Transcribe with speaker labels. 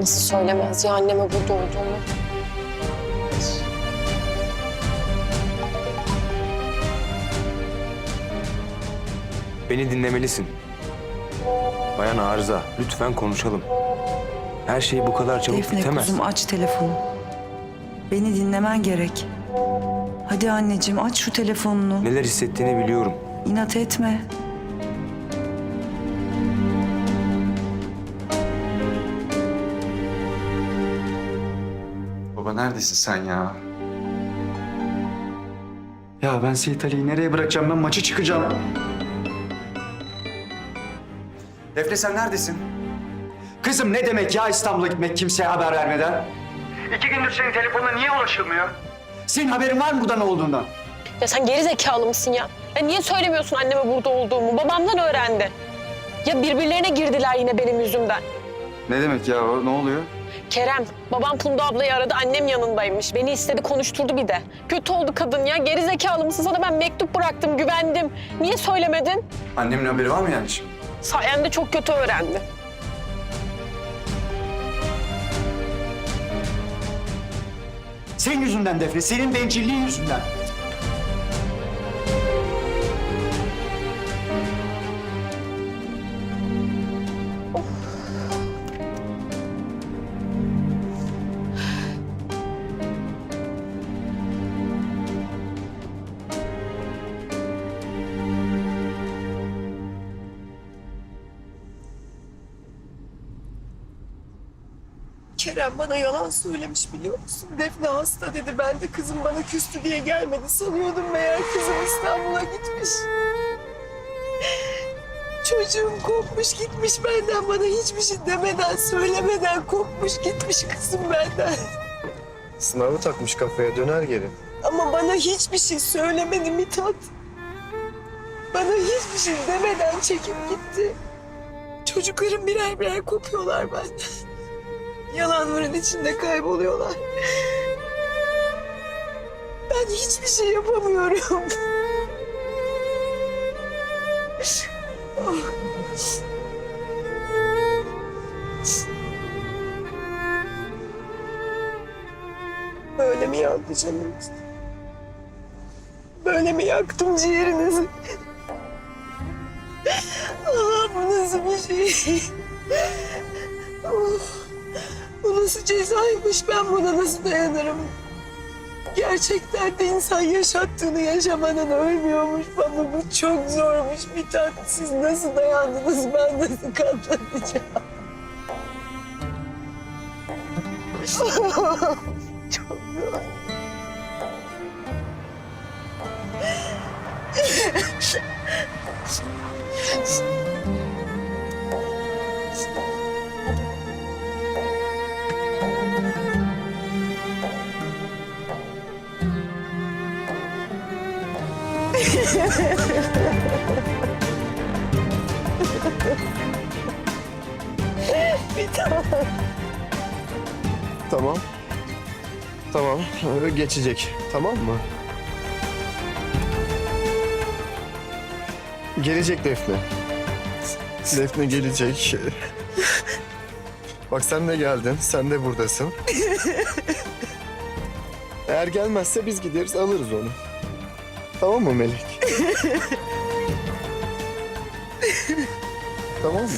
Speaker 1: Nasıl söylemez ya anneme burada olduğumu?
Speaker 2: Beni dinlemelisin. Bayan Arıza, lütfen konuşalım. Her şey bu kadar çabuk
Speaker 3: Defne
Speaker 2: bitemez.
Speaker 3: kuzum aç telefonu. Beni dinlemen gerek. Hadi anneciğim aç şu telefonunu.
Speaker 2: Neler hissettiğini biliyorum.
Speaker 3: İnat etme.
Speaker 4: Baba neredesin sen ya? Ya ben Seyit Ali'yi nereye bırakacağım? Ben maçı çıkacağım. Defne sen neredesin? Kızım ne demek ya İstanbul'a gitmek kimseye haber vermeden? İki gündür senin telefonuna niye ulaşılmıyor? Senin haberin var mı burada ne olduğundan?
Speaker 1: Ya sen geri zekalı mısın ya? Ya niye söylemiyorsun anneme burada olduğumu? Babamdan öğrendi. Ya birbirlerine girdiler yine benim yüzümden.
Speaker 4: Ne demek ya o? Ne oluyor?
Speaker 1: Kerem, babam Funda ablayı aradı, annem yanındaymış. Beni istedi, konuşturdu bir de. Kötü oldu kadın ya. Geri zekalı mısın? Sana ben mektup bıraktım, güvendim. Niye söylemedin?
Speaker 4: Annemin haberi var mı yani şimdi?
Speaker 1: Sayende çok kötü öğrendi.
Speaker 4: Senin yüzünden Defne, senin bencilliğin yüzünden.
Speaker 5: Kerem bana yalan söylemiş biliyor musun? Defne hasta dedi. Ben de kızım bana küstü diye gelmedi sanıyordum. Meğer kızım İstanbul'a gitmiş. Çocuğum kopmuş gitmiş benden. Bana hiçbir şey demeden, söylemeden kopmuş gitmiş kızım benden.
Speaker 6: Sınavı takmış kafaya döner geri.
Speaker 5: Ama bana hiçbir şey söylemedi Mithat. Bana hiçbir şey demeden çekip gitti. Çocuklarım birer birer kopuyorlar benden. Yalanların içinde kayboluyorlar. Ben hiçbir şey yapamıyorum. Böyle mi yandı canınız? Böyle mi yaktım ciğerinizi? Allah bu nasıl bir şey? Bu nasıl cezaymış? Ben buna nasıl dayanırım? Gerçekten de insan yaşattığını yaşamadan ölmüyormuş baba. Bu çok zormuş bir tat. Siz nasıl dayandınız? Ben nasıl katlanacağım? çok zor. Bir tat.
Speaker 6: Tamam. Tamam. öyle Geçecek. Tamam mı? Gelecek Defne. Defne gelecek. Bak sen de geldin. Sen de buradasın. Eğer gelmezse biz gideriz alırız onu. Tamam mı Melek? tamam mı?